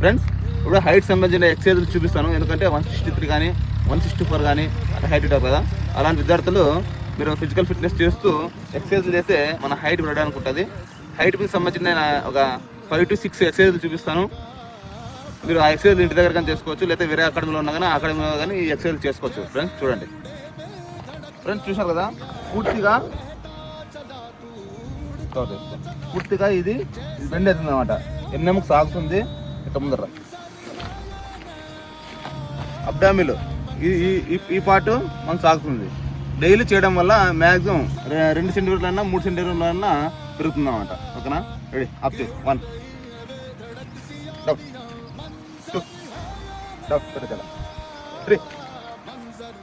Friends ఇప్పుడు height సంబంధించిన exercise చూపిస్తాను. ఎందుకంటే వన్ సిక్స్టీ త్రీ కానీ వన్ సిక్స్టీ ఫోర్ కానీ అట్లా హైట్ ఉంటారు కదా. అలాంటి విద్యార్థులు మీరు ఫిజికల్ ఫిట్నెస్ చేస్తూ ఎక్సైజ్ చేస్తే మన హైట్ పెరగడానికి ఉంటుంది. హైట్కి సంబంధించిన ఒక ఫైవ్ టు సిక్స్ ఎక్సైజ్ చూపిస్తాను. మీరు ఆ ఎక్సైజ్ ఇంటి దగ్గర కానీ చేసుకోవచ్చు లేకపోతే వేరే అకాడమీలో ఉన్నా కానీ అకాడమీలో కానీ ఈ ఎక్సైజ్ చేసుకోవచ్చు. ఫ్రెండ్స్ చూడండి. ఫ్రెండ్స్ చూసారు కదా? పూర్తిగా పూర్తిగా ఇది ఇది బెండ్ అవుతుంది అనమాట ఎన్నెముకు సాగుతుంది. ఇట్లా ముందర. అబ్డామిల్ ఈ ఈ- ఈ పార్ట్ మనకు సాగుతుంది. డైలీ చేయడం వల్ల మ్యాక్సిమం రెండు సెంటీమీటర్లన్నా మూడు సెంటీమీటర్లన్నా పెరుగుతుంది అనమాట ఓకేనా రెడీ అప్ చేసి one doubt two three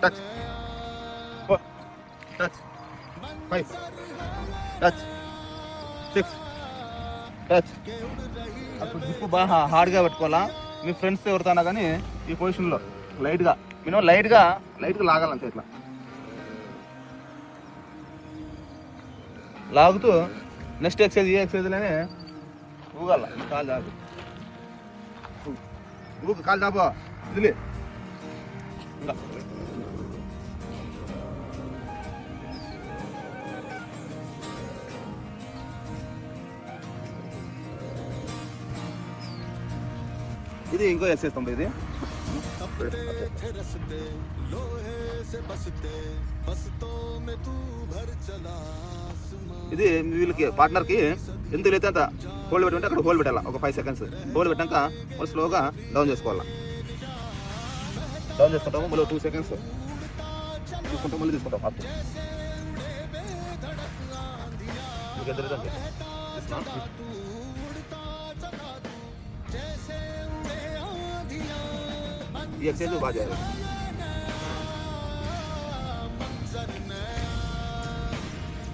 touch four touch five touch six touch అప్పుడు జిప్పు బాగా హార్డ్గా పెట్టుకోవాలా? మీ ఫ్రెండ్స్ ఎవరితోనా కానీ ఈ పొజిషన్లో లైట్గా మినిమం లైట్గా లైట్గా లాగాలంతే ఇట్లా. లాగుతూ నెక్స్ట్ ఎక్సైజ్ ఏ ఎక్సైజ్లోనే ఊగాల. కాలు దాపు. ఊగు కాలు దాపో. ఇది ఇంకా. ఇది ఇంకో ఎక్సైజ్ తొంభై ఇది. ఇది వీళ్ళకి పార్ట్నర్కి ఎందుకు లేతే అంత హోల్డ్ పెట్టుకుంటే అక్కడ హోల్డ్ పెట్టాలి ఒక ఫైవ్ సెకండ్స్ హోల్డ్ పెట్టాక మళ్ళీ స్లోగా డౌన్ చేసుకోవాలి. డౌన్ చేసుకుంటాము మళ్ళీ టూ సెకండ్స్ తీసుకుంటాం మళ్ళీ తీసుకుంటాం అప్పుడు మీకు ఎంత ఈ ఎక్సైజ్ బాగా చేయాలి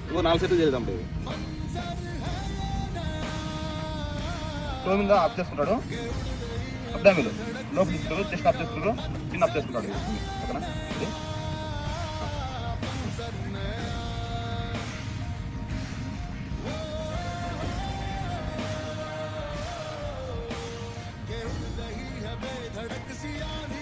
ఇంకో నాలుగు సెట్లు చేద్దాం ఇవి మీద అప్ చేసుకుంటాడు అబ్డామిల్ లోపల తీసుకుంటాడు చెస్ట్ అప్ చేసుకుంటాడు చిన్న అప్ చేసుకుంటాడు ఇది. सी ఇది.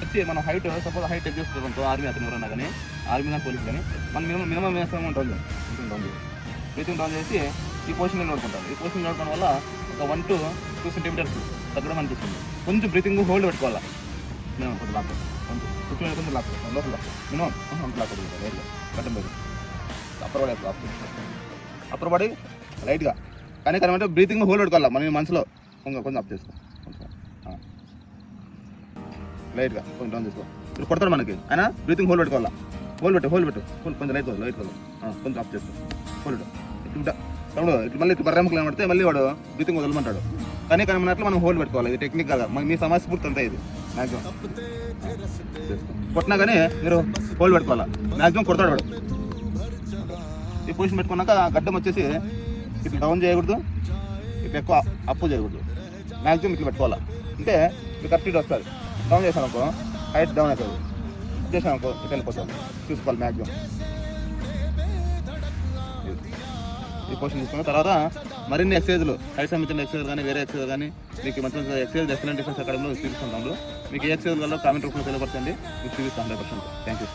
వచ్చి మనం హైట్ సపోజ్ హైట్ చెక్ చేసుకుంటాం అనుకో ఆర్మీ అతను ఎవరన్నా కానీ ఆర్మీ కానీ పోలీస్ కానీ మనం మినిమం మినిమం వేస్తాం ఉంటుంది ఉంటుంది బ్రీతింగ్ డౌన్ చేసి ఈ పొజిషన్ నోడుకుంటాం ఈ పొజిషన్ నోడుకోవడం వల్ల ఒక వన్ టు టూ సెంటీమీటర్స్ తగ్గడం అనిపిస్తుంది కొంచెం బ్రీతింగ్ హోల్డ్ పెట్టుకోవాలి మినిమం కొంచెం లాక్ కొంచెం కొంచెం కొంచెం లాక్ లోపల మినిమం కొంచెం లాక్ రైట్ గడ్డం మీద అప్పర్ బాడీ అప్పర్ బాడీ లైట్గా కానీ కానీ అంటే బ్రీతింగ్ హోల్డ్ పెట్టుకోవాలా మన మనసులో కొంచెం కొంచెం అప్ చేసుకో లైట్గా కొంచెం డౌన్ చేసుకో ఇప్పుడు కొడతాడు మనకి ఆయన బ్రీతింగ్ హోల్ పెట్టుకోవాలా హోల్ పెట్టు హోల్ పెట్టు హోల్ కొంచెం లైట్ లైట్ కొంచెం ఆఫ్ చేసుకో హోల్ పెట్టు ఇట్లా తమ్ముడు ఇట్లా మళ్ళీ ఇట్లా బర్రెమ్మకి పడితే మళ్ళీ వాడు బ్రీతింగ్ వదలమంటాడు కానీ కానీ మన అట్లా మనం హోల్ పెట్టుకోవాలి ఇది టెక్నిక్ కదా మన మీ సమస్య పూర్తి అంతా ఇది మ్యాక్సిమం కొట్టినా కానీ మీరు హోల్ పెట్టుకోవాలా? మ్యాక్సిమం కొడతాడు వాడు. ఈ పొజిషన్ పెట్టుకున్నాక గడ్డం వచ్చేసి ఇట్లా డౌన్ చేయకూడదు ఇట్లా ఎక్కువ అప్పు చేయకూడదు. మ్యాక్సిమం ఇట్లా పెట్టుకోవాలా? అంటే మీకు కరెక్ట్ ఇటు వస్తుంది డౌన్ చేసాను అనుకో హైట్ డౌన్ అవుతుంది చేసాను అనుకో ఇట్లా వెళ్ళిపోతాను చూసుకోవాలి మ్యాక్సిమం ఈ పొజిషన్ తీసుకున్న తర్వాత మరిన్ని ఎక్సైజ్లు హైట్ సంబంధించిన ఎక్సైజ్ కానీ వేరే ఎక్సైజ్ కానీ మీకు మంచి మంచి ఎక్సైజ్ ఎక్సలెంట్ ఎక్సైజ్ అకాడమీలో చూపిస్తున్నాము మీకు ఏ ఎక్సైజ్ వల్ల కామెంట్ రూపంలో తెలియపరచండి. మీకు చూపిస్తాం హండ్రెడ్ పర్సెంట్. Thank you